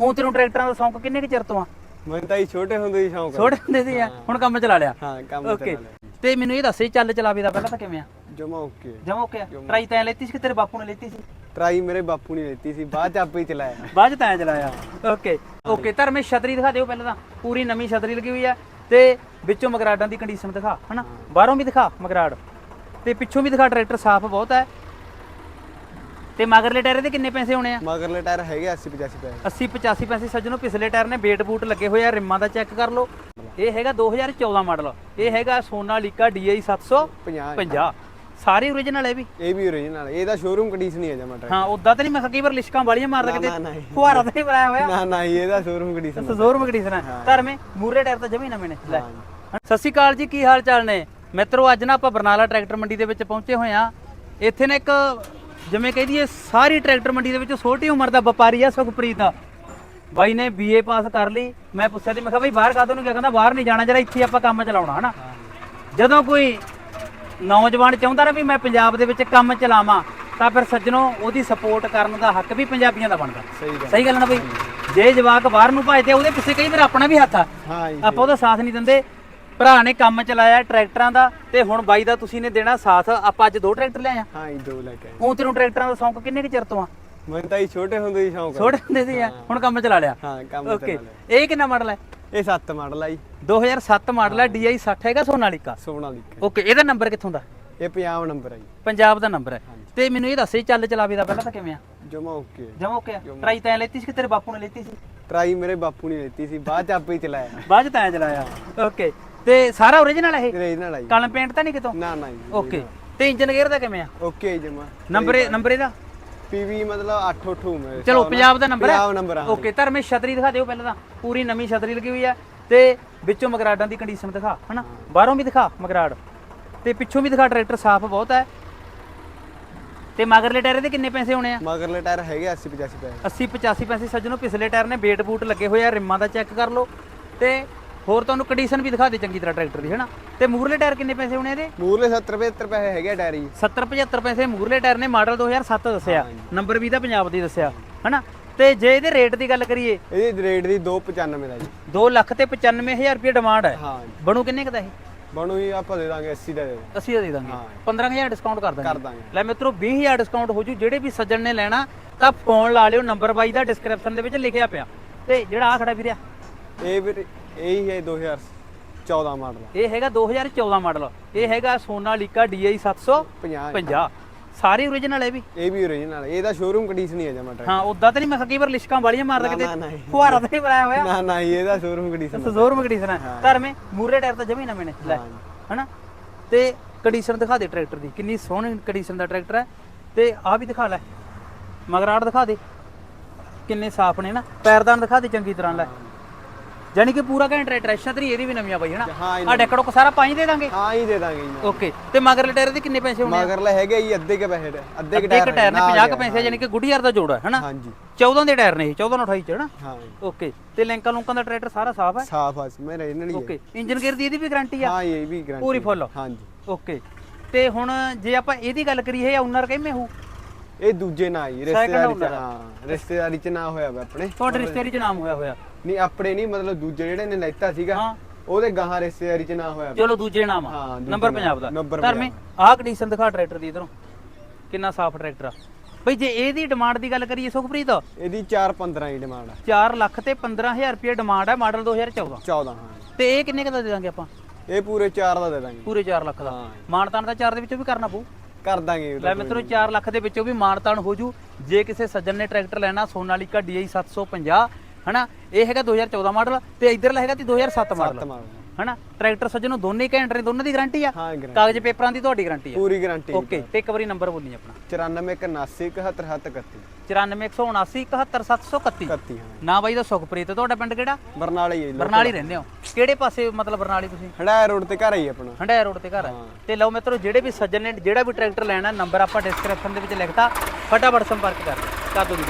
ਉਹ ਤੈਨੂੰ ਟਰੈਕਟਰਾਂ ਦਾ ਸ਼ੌਂਕ ਕਿੰਨੇ ਕੁ ਚਿਰ ਤੋਂ ਆ? ਮੈਨੂੰ ਤਾਂ ਹੀ ਛੋਟੇ ਹੁੰਦੇ ਹੀ ਸ਼ੌਂਕ ਆ। ਛੋਟੇ ਹੁੰਦੇ ਸੀ ਆ? ਹੁਣ ਕੰਮ ਚਲਾ ਲਿਆ? ਹਾਂ ਕੰਮ ਓਕੇ ਤੇ ਮੈਨੂੰ ਇਹ ਦੱਸ ਇਹ ਚੱਲ ਚਲਾਵੇ ਦਾ ਪਹਿਲਾਂ ਤਾਂ ਕਿਵੇਂ ਆ? ਜਮਾ ਓਕੇ ਜਮਾ ਓਕੇ ਆ? ਟਰਾਈ ਤੈਂ ਲੈਤੀ ਸੀ ਕਿ ਤੇਰੇ ਬਾਪੂ ਨੇ ਲੈਤੀ ਸੀ? ਟਰਾਈ ਮੇਰੇ ਬਾਪੂ ਨੇ ਲੈਤੀ ਸੀ ਬਾਅਦ ਚ ਆਪੇ ਹੀ ਚਲਾਇਆ। ਬਾਅਦ ਚ ਤੈਂ ਚਲਾਇਆ। ਓਕੇ ਓਕੇ ਧਰਮੇ ਛਤਰੀ ਦਿਖਾ ਦਿਓ ਪਹਿਲਾਂ ਤਾਂ। ਪੂਰੀ ਨਵੀਂ ਛਤਰੀ ਲੱਗੀ ਹੋਈ ਆ। ਤੇ ਵਿੱਚੋਂ ਮਗਰਾਡਾਂ ਦੀ ਕੰਡੀਸ਼ਨ ਦਿਖਾ ਹਨਾ? ਬਾਹਰੋਂ ਵੀ ਦਿਖਾ ਮਗਰਾੜ ਤੇ ਪਿੱਛੋਂ ਵੀ ਦਿਖਾ ਟਰੈਕਟਰ ਸਾਫ਼ ਬਹੁਤ ਹੈ ਤੇ ਮਗਰਲੇ ਟਾਇਰ ਦੇ ਕਿੰਨੇ ਪੈਸੇ ਹੋਣੇ ਆ? ਮਗਰਲੇ ਟਾਇਰ ਹੈਗੇ 80 85 ਪੈਸੇ। 80 85 ਪੈਸੇ ਸੱਜਣੋ ਪਿਛਲੇ ਟਾਇਰ ਨੇ ਵੇਟ ਬੂਟ ਲੱਗੇ ਹੋਏ ਆ ਰਿਮਾਂ ਦਾ ਚੈੱਕ ਕਰ ਲਓ। ਇਹ ਹੈਗਾ 2014 ਮਾਡਲ। ਇਹ ਹੈਗਾ ਸੋਨਾਲੀਕਾ DI 750 50 ਸਾਰੇ ਓਰੀਜਨਲ ਹੈ ਵੀ? ਇਹ ਵੀ ਓਰੀਜਨਲ ਇਹਦਾ ਸ਼ੋਰੂਮ ਕੰਡੀਸ਼ਨ ਹੀ ਹੈ ਜਮਾ ਟਰੈਕ ਹਾਂ ਉਦਾਂ ਤਾਂ ਨਹੀਂ ਮੈਂ ਕਈ ਵਾਰ ਲਿਸ਼ਕਾਂ ਵਾਲੀਆਂ ਮਾਰਦਾ ਨਾ, ਕਿਤੇ। ਫੁਹਾਰਾ ਤਾਂ ਨਹੀਂ ਬਣਾਇਆ ਹੋਇਆ। ਨਾ ਨਾ ਇਹਦਾ ਸ਼ੋਰੂਮ ਕੰਡੀਸ਼ਨ ਸਜ਼ੋਰ ਮਗੜੀਸਨ ਹੈ। ਧਰਮੇ ਮੂਰੇ ਟਾਇਰ ਤਾਂ ਜਮੀ ਨਵੇਂ ਨੇ। ਲੈ। ਸਤਿ ਸ਼੍ਰੀ ਅਕਾਲ ਜੀ ਕੀ ਹਾਲ ਚਾਲ ਨੇ? ਮਿੱਤਰੋ ਅੱਜ ਨਾ ਆਪਾਂ ਬਰਨਾਲਾ ਟਰੈਕਟਰ ਮੰਡੀ ਦੇ ਵਿੱਚ ਪਹੁੰਚੇ ਹੋਏ ਆ ਇੱਥੇ ਨਾ ਇੱਕ ਜਿਵੇਂ ਕਹਿ ਦਈਏ ਸਾਰੀ ਟਰੈਕਟਰ ਮੰਡੀ ਦੇ ਵਿੱਚ ਛੋਟੀ ਉਮਰ ਦਾ ਵਪਾਰੀ ਆ ਸੁਖਪ੍ਰੀਤ। ਬਾਈ ਨੇ ਬੀਏ ਪਾਸ ਕਰ ਲਈ। ਮੈਂ ਪੁੱਛਿਆ ਤੇ ਮੈਂ ਕਿਹਾ ਬਈ ਬਾਹਰ ਕਾਹਤੋਂ ਨੂੰ? ਗਿਆ ਕਹਿੰਦਾ ਬਾਹਰ ਨਹੀਂ ਜਾਣਾ ਜਰਾ ਇੱਥੇ ਆਪਾਂ ਕੰਮ ਚਲਾਉਣਾ ਹਨਾ? ਜਦੋਂ ਕੋਈ ਨੌਜਵਾਨ ਚਾਹੁੰਦਾ ਨਾ ਵੀ ਮੈਂ ਪੰਜਾਬ ਦੇ ਵਿੱਚ ਕੰਮ ਚਲਾਵਾਂ ਤਾਂ ਫਿਰ ਸੱਜਣੋ ਉਹਦੀ ਸਪੋਰਟ ਕਰਨ ਦਾ ਹੱਕ ਵੀ ਪੰਜਾਬੀਆਂ ਦਾ ਬਣਦਾ। ਸਹੀ ਗੱਲ ਨਾ ਬਈ? ਜੇ ਜਵਾਕ ਬਾਹਰ ਨੂੰ ਭਜਦੇ ਆ, ਉਹਦੇ ਪਿੱਛੇ ਕਈ ਵਾਰ ਆਪਣਾ ਵੀ ਹੱਥ ਆ। ਆਪਾਂ ਉਹਦਾ ਸਾਥ ਨਹੀਂ ਦਿੰਦੇ। ਭਰਾ ਨੇ ਕੰਮ ਚਲਾਇਆ ਟਰੈਕਟਰਾਂ ਦਾ ਤੇ ਹੁਣ ਬਾਈ ਦਾ ਤੁਸੀਂ ਨੇ ਦੇਣਾ ਸਾਥ। ਆਪਾਂ ਅੱਜ ਦੋ ਟਰੈਕਟਰ ਲਿਆਏ ਆ। ਹਾਂ ਜੀ ਦੋ ਲੈ ਕੇ ਆਏ। ਉਹ ਤੈਨੂੰ ਟਰੈਕਟਰਾਂ ਦਾ ਸ਼ੌਂਕ ਕਿੰਨੇ ਕੁ ਚਿਰ ਤੋਂ ਆ? ਮੈਨੂੰ ਤਾਂ ਹੀ ਛੋਟੇ ਹੁੰਦੇ ਹੀ ਸ਼ੌਂਕ ਆ। ਛੋਟੇ ਹੁੰਦੇ ਸੀ ਆ। ਹੁਣ ਕੰਮ ਚਲਾ ਲਿਆ। ਹਾਂ ਕੰਮ ਓਕੇ ਇਹ ਕਿੰਨਾ ਮਾਡਲ ਹੈ ਇਹ 7 ਮਾਡਲ ਆ ਜੀ। 2007 ਮਾਡਲ ਹੈ। DI 60 ਹੈਗਾ ਸੋਨਾਲੀਕਾ ਸੋਨਾ ਲਿਖਿਆ ਓਕੇ ਇਹਦਾ ਨੰਬਰ ਕਿੱਥੋਂ ਦਾ? ਇਹ 50 ਨੰਬਰ ਆ ਜੀ। ਪੰਜਾਬ ਦਾ ਨੰਬਰ ਹੈ ਤੇ ਮੈਨੂੰ ਇਹ ਦੱਸੇ ਚੱਲ ਚਲਾਵੇ ਦਾ ਪਹਿਲਾਂ ਤਾਂ ਕਿਵੇਂ ਆ? ਜਮਾ ਓਕੇ ਜਮਾ ਓਕੇ ਟਰਾਈ ਤੈਂ ਲੈਤੀ ਸੀ ਕਿ ਤੇਰੇ ਬਾਪੂ ਨੇ ਲੈਤੀ ਸੀ? ਟਰਾਈ ਮੇਰੇ ਬਾਪੂ ਨੇ ਲੈਤੀ ਸੀ ਬਾਅਦ ਚ ਆਪੇ ਹੀ ਚਲਾਇਆ। ਬਾਅਦ ਚ ਤੈਂ ਚਲਾਇਆ। ਓਕੇ ਤੇ ਸਾਰਾ ਓਰੀਜਨਲ ਹੈ ਇਹ? ਓਰੀਜਨਲ ਆ ਜੀ। ਕਲਮ ਪੇਂਟ ਤਾਂ ਨਹੀਂ ਕਿਤੋਂ? ਨਾ ਨਾ ਜੀ ਓਕੇ ਤੇ ਇੰਜਨ ਗੇਅਰ ਦਾ ਕਿਵੇਂ ਆ? ਓਕੇ ਜਮਾ। ਨੰਬਰ ਨੰਬਰ ਇਹਦਾ? ਪੀਵੀ ਮਤਲਬ 8 8 ਮੇਰੇ ਚਲੋ। ਪੰਜਾਬ ਦਾ ਨੰਬਰ ਹੈ। ਪੰਜਾਬ ਨੰਬਰ ਆ ਓਕੇ ਧਰਮੇ ਛਤਰੀ ਦਿਖਾ ਦਿਓ ਪਹਿਲਾਂ ਤਾਂ। ਪੂਰੀ ਨਵੀਂ ਛਤਰੀ ਲੱਗੀ ਹੋਈ ਹੈ ਤੇ ਵਿੱਚੋਂ ਮਗਰਾਡਾਂ ਦੀ ਕੰਡੀਸ਼ਨ ਦਿਖਾ ਹਨਾ? ਬਾਹਰੋਂ ਵੀ ਦਿਖਾ ਮਗਰਾੜ ਤੇ ਪਿੱਛੋਂ ਵੀ ਦਿਖਾ ਟਰੈਕਟਰ ਸਾਫ਼ ਬਹੁਤ ਹੈ। ਤੇ ਮਗਰਲੇ ਟਾਇਰ ਦੇ ਕਿੰਨੇ ਪੈਸੇ ਹੋਣੇ ਆ? ਮਗਰਲੇ ਟਾਇਰ ਹੈਗੇ 80 85 ਪੈਸੇ। 80 85 ਪੈਸੇ ਸੱਜਣੋ ਪਿਛਲੇ ਟਾਇਰ ਨੇ ਵੇਟ ਬੂਟ ਲੱਗੇ ਹੋਏ ਆ ਰਿਮਾਂ ਦਾ ਚੈੱਕ ਕਰ ਲਓ। ਤੇ ਹੋਰ ਤੁਹਾਨੂੰ ਕੰਡੀਸ਼ਨ ਵੀ ਦਿਖਾ ਦੇ ਚੰਗੀ ਤਰ੍ਹਾਂ ਟਰੈਕਟਰ ਦੀ ਹਨਾ? ਤੇ ਮੂਰਲੇ ਟਾਇਰ ਕਿੰਨੇ ਪੈਸੇ ਹੋਣੇ ਇਹਦੇ? ਮੂਰਲੇ 70 75 ਪੈਸੇ ਹੈਗੇ ਆ ਟਾਇਰ ਜੀ। 70 75 ਪੈਸੇ ਮੂਰਲੇ ਟਾਇਰ ਨੇ ਮਾਡਲ 2007 ਦੱਸਿਆ। ਨੰਬਰ ਵੀ ਤਾਂ ਪੰਜਾਬ ਦੀ ਦੱਸਿਆ ਹਨਾ? ਤੇ ਜੇ ਇਹਦੇ ਰੇਟ ਦੀ ਗੱਲ ਕਰੀਏ ਇਹਦੀ ਰੇਟ ਦੀ 295 ਦਾ ਜੀ। 2 ਲੱਖ ਤੇ 95000 ਰੁਪਏ ਡਿਮਾਂਡ ਹੈ। ਹਾਂ ਬਣੂ ਕਿੰਨੇ ਕੁ ਦਾ ਇਹ? ਬਣੂ ਹੀ ਆਪਾਂ ਦੇ ਦਾਂਗੇ 80 ਦਾ ਦੇ ਦਾਂਗੇ। ਅਸੀਂ ਦੇ ਦਾਂਗੇ। 15000 ਡਿਸਕਾਊਂਟ ਕਰ ਦਾਂਗੇ। ਕਰ ਦਾਂਗੇ। ਲੈ ਮਿੱਤਰੋ 20000 ਡਿਸਕਾਊਂਟ ਹੋ ਜੂ ਜਿਹੜੇ ਵੀ ਸੱਜਣ ਨੇ ਲੈਣਾ ਤਾਂ ਫੋਨ ਲਾ ਲਿਓ ਨੰਬਰ ਬਾਈ ਦਾ ਡਿਸਕ੍ਰਿਪਸ਼ਨ ਦੇ ਵਿੱਚ ਲਿਖਿਆ ਪਿਆ। ਤੇ ਜਿਹੜਾ ਆ ਖੜਾ ਵੀਰਿਆ। ਇਹ ਵੀ ਇਹੀ ਹੈ 2014 ਮਾਡਲ। ਇਹ ਹੈਗਾ 2014 ਮਾਡਲ। ਇਹ ਹੈਗਾ ਸੋਨਾਲੀਕਾ DI 750 50 ਸਾਰੇ ਓਰੀਜਨਲ ਹੈ ਵੀ। ਇਹ ਵੀ ਓਰੀਜਨਲ ਇਹਦਾ ਸ਼ੋਰੂਮ ਕੰਡੀਸ਼ਨ ਹੀ ਹੈ ਜਮਾ ਟਰੈਕ ਹਾਂ ਉਦਾਂ ਤਾਂ ਨਹੀਂ ਮੈਂ ਕਈ ਵਾਰ ਲਿਸ਼ਕਾਂ ਵਾਲੀਆਂ ਮਾਰਦਾ ਕਿਤੇ। ਫੁਹਾਰਾ ਤਾਂ ਨਹੀਂ ਬਣਾਇਆ ਹੋਇਆ। ਨਾ ਨਾ ਇਹਦਾ ਸ਼ੋਰੂਮ ਕੰਡੀਸ਼ਨ ਸਜ਼ੋਰ ਮਗੜੀਸਨ ਹੈ। ਧਰਮੇ ਮੂਰੇ ਟਾਇਰ ਤਾਂ ਜਮੀ ਨੇ। ਲੈ ਹਨਾ? ਤੇ ਕੰਡੀਸ਼ਨ ਦਿਖਾ ਦੇ ਟਰੈਕਟਰ ਦੀ। ਕਿੰਨੀ ਸੋਹਣੀ ਕੰਡੀਸ਼ਨ ਦਾ ਟਰੈਕਟਰ ਹੈ। ਤੇ ਆ ਵੀ ਦਿਖਾ ਲੈ। ਮਗਰਾੜ ਦਿਖਾ ਦੇ। ਕਿੰਨੇ ਸਾਫ਼ ਨੇ ਨਾ। ਪੈਰਦਾਨ ਦਿਖਾ ਦੇ ਚੰਗੀ ਤਰ੍ਹਾਂ ਲੈ। ਯਾਨੀ ਕਿ ਪੂਰਾ ਘੈਂਟ ਟਰੈਕਟਰ ਹੈ ਛਤਰੀ ਇਹਦੀ ਵੀ ਨਵੀਂ ਆ ਬਾਈ ਹਨਾ? ਹਾਂ ਆ ਡੈਕੜੋ ਸਾਰਾ ਪਾਈ ਦੇ ਦਾਂਗੇ? ਹਾਂ ਹੀ ਦੇ ਦਾਂਗੇ ਜੀ ਓਕੇ ਤੇ ਮਗਰਲੇ ਟਾਇਰ ਦੇ ਕਿੰਨੇ ਪੈਸੇ ਹੋਣੇ? ਮਗਰਲੇ ਹੈਗੇ ਜੀ ਅੱਧੇ ਕੇ ਪੈਸੇ ਅੱਧੇ ਕੇ ਟਾਇਰ ਨੇ ਨਾਲ 50 ਕੁ ਪੈਸੇ ਯਾਨੀ ਕਿ ਗੁੱਡੀਅਰ ਦਾ ਜੋੜਾ ਹੈ ਹਨਾ? ਹਾਂਜੀ 14 ਦੇ ਟਾਇਰ ਨੇ ਇਹ 14 28 ਚ ਹਨਾ? ਹਾਂ। ਓਕੇ ਤੇ ਲਿੰਕਾਂ ਲੁੰਕਾਂ ਦਾ ਟਰੈਕਟਰ ਸਾਰਾ ਸਾਫ਼ ਹੈ ਸਾਫ਼ ਆ ਮੈਂ ਰੀਜਨਲ ਹੀ ਹੈ ਓਕੇ ਇੰਜਨ ਗੇਅਰ ਦੀ ਇਹਦੀ ਵੀ ਗਾਰੰਟੀ ਆ? ਹਾਂ ਇਹ ਵੀ ਗਰੰਟੀ ਪੂਰੀ ਫੁੱਲ ਹਾਂਜੀ ਓਕੇ ਤੇ ਹੁਣ ਜੇ ਆਪਾਂ ਇਹਦੀ ਗੱਲ ਕਰੀਏ ਓਨਰ ਕਿਵੇਂ ਹੋ ਇਹ ਦੂਜੇ ਨਾ ਜੀ ਰਿਸ਼ਤੇਦਾਰੀ ਚ ਹਾਂ ਰਿਸ਼ਤੇਦਾਰੀ ਚ ਨਾ ਹੋਇਆ ਵਾ ਆਪਣੇ। ਤੁਹਾਡੇ ਰਿਸ਼ਤੇਦਾਰੀ ਚ ਨਾਮ ਹੋਇਆ ਹੋਇਆ। ਨਹੀਂ ਆਪਣੇ ਨਹੀਂ ਮਤਲਬ ਦੂਜੇ ਜਿਹੜੇ ਨੇ ਲੈਤਾ ਸੀਗਾ ਹਾਂ। ਉਹਦੇ ਗਾਹਾਂ ਰਿਸ਼ਤੇਦਾਰੀ ਚ ਨਾ ਹੋਇਆ। ਚਲੋ ਦੂਜੇ ਨਾਮ ਆ। ਹਾਂ, ਦੂਜੇ ਨੰਬਰ ਨਾਮ, ਪੰਜਾਬ ਦਾ। ਨੰਬਰ ਧਰਮੇ ਆਹ ਕੰਡੀਸ਼ਨ ਦਿਖਾ ਟਰੈਕਟਰ ਦੀ ਇਧਰੋਂ। ਕਿੰਨਾ ਸਾਫ਼ ਟਰੈਕਟਰ ਆ। ਬਈ ਜੇ ਇਹਦੀ ਡਿਮਾਂਡ ਦੀ ਗੱਲ ਕਰੀਏ ਸੁਖਪ੍ਰੀਤ ਇਹਦੀ 415 ਦੀ ਡਿਮਾਂਡ ਆ। 4 ਲੱਖ ਤੇ 15000 ਰੁਪਏ ਡਿਮਾਂਡ ਹੈ ਮਾਡਲ 2014 14 ਹਾਂ। ਤੇ ਇਹ ਕਿੰਨੇ ਕੁ ਦਾ ਦੇ ਦਾਂਗੇ ਆਪਾਂ? ਇਹ ਪੂਰੇ 4 ਦਾ ਦੇ ਦਾਂਗੇ। ਪੂਰੇ 4 ਲੱਖ ਦਾ। ਹਾਂ। ਮਾਨਤਾਨ ਦਾ 4 ਦੇ ਵਿੱਚੋਂ ਵੀ ਕਰਨਾ ਪਊ। ਕਰ ਦਾਂਗੇ। ਲੈ ਮਿੱਤਰੋ 4 ਲੱਖ ਦੇ ਵਿੱਚੋਂ ਵੀ ਮਾਨਤਾਨ ਹੋ ਜੂ। ਜੇ ਕਿਸੇ ਸੱਜਣ ਨੇ ਟਰੈਕਟਰ ਲੈਣਾ ਸੋਨਾਲੀਕਾ DI 750 ਹਨਾ? ਇਹ ਹੈਗਾ 2014 ਮਾਡਲ ਤੇ ਇਧਰਲਾ ਹੈਗਾ ਤੇ 2007 ਮਾਡਲ। ਹਨਾ? ਟਰੈਕਟਰ ਸੱਜਣੋਂ ਦੋਨੇ ਘੈਂਟ ਨੇ ਦੋਨਾਂ ਦੀ ਗਾਰੰਟੀ ਆ। ਕਾਗਜ਼ ਪੇਪਰਾਂ ਦੀ ਤੁਹਾਡੀ ਗਾਰੰਟੀ ਆ। ਪੂਰੀ ਗਾਰੰਟੀ ਓਕੇ ਤੇ ਇੱਕ ਵਾਰੀ ਨੰਬਰ ਬੋਲੀ ਆਪਣਾ। 941777 94179 31 ਹਾਂ। ਨਾ ਬਾਈ ਦਾ ਸੁਖਪ੍ਰੀਤ ਤੁਹਾਡਾ ਪਿੰਡ ਕਿਹੜਾ? ਬਰਨਾਲੇ ਹੀ ਬਰਨਾਲੀ ਰਹਿੰਦੇ ਹੋ। ਕਿਹੜੇ ਪਾਸੇ ਮਤਲਬ ਬਰਨਾਲੀ ਤੁਸੀਂ? ਹੜਾਇਆ ਰੋਡ ਤੇ ਘਰ ਹੀ ਆਪਣਾ। ਹੰਡਾਇਆ ਰੋਡ ਤੇ ਘਰ ਹੈ। ਤੇ ਲਓ ਮਿੱਤਰੋ ਜਿਹੜੇ ਵੀ ਸੱਜਣ ਨੇ ਜਿਹੜਾ ਵੀ ਟਰੈਕਟਰ ਲੈਣਾ ਨੰਬਰ ਆਪਾਂ ਡਿਸਕ੍ਰਿਪਸ਼ਨ ਦੇ ਵਿੱਚ ਲਿਖਤਾ। ਫਟਾਫਟ ਸੰਪਰਕ ਕਰ ਕਰ ਦਿਓ ਜੀ